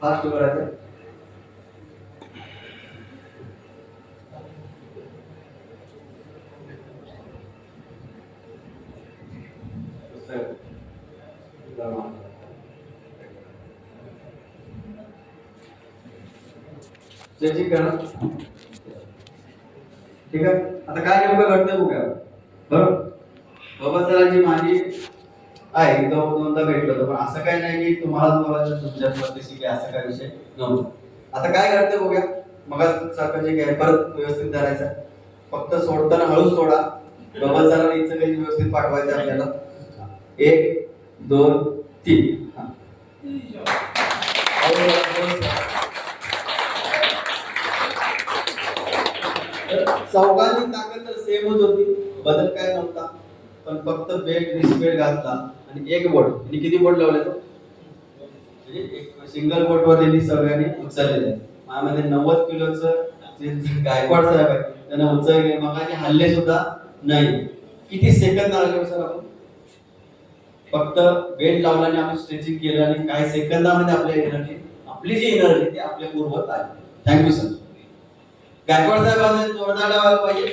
Fast करायचं. त्याची करा. ठीक आहे? आता काय नेमकं घडतं बघा बरोबर बाबा माझी आहे एकदम दोनदा भेटलो होतो पण असं काही नाही की तुम्हाला बोलायचं तुमच्या स्वतःशी की असं काय विषय नव्हतं. आता काय करते बघूया. मग सारखं जे काय परत व्यवस्थित धरायचं. फक्त सोडताना हळूच सोडा. डबल सरांना इथं काही व्यवस्थित पाठवायचं आपल्याला. एक दोन तीन. चौघांची ताकद तर सेमच होती बदल काय नव्हता. पण फक्त बेल्ट रिस्पेट घातला. आणि एक बोट आणि किती बोट लावले तो? म्हणजे एक सिंगल बोट वर त्यांनी सगळ्यांनी उचललेले आहे. नव्वद किलोचं जे गायकवाड साहेब आहे त्यांना उचलले. मग हल्ले सुद्धा नाही. किती सेकंद लागले सर आपण? फक्त वेट लावल्याने आपण आम्ही स्ट्रेचिंग केलं आणि काही सेकंदामध्ये आपल्या एनर्जी आपली जी एनर्जी ती आपल्या पूर्वत आली. थँक्यू सर गायकवाड साहेब जोरदार लावायला पाहिजे.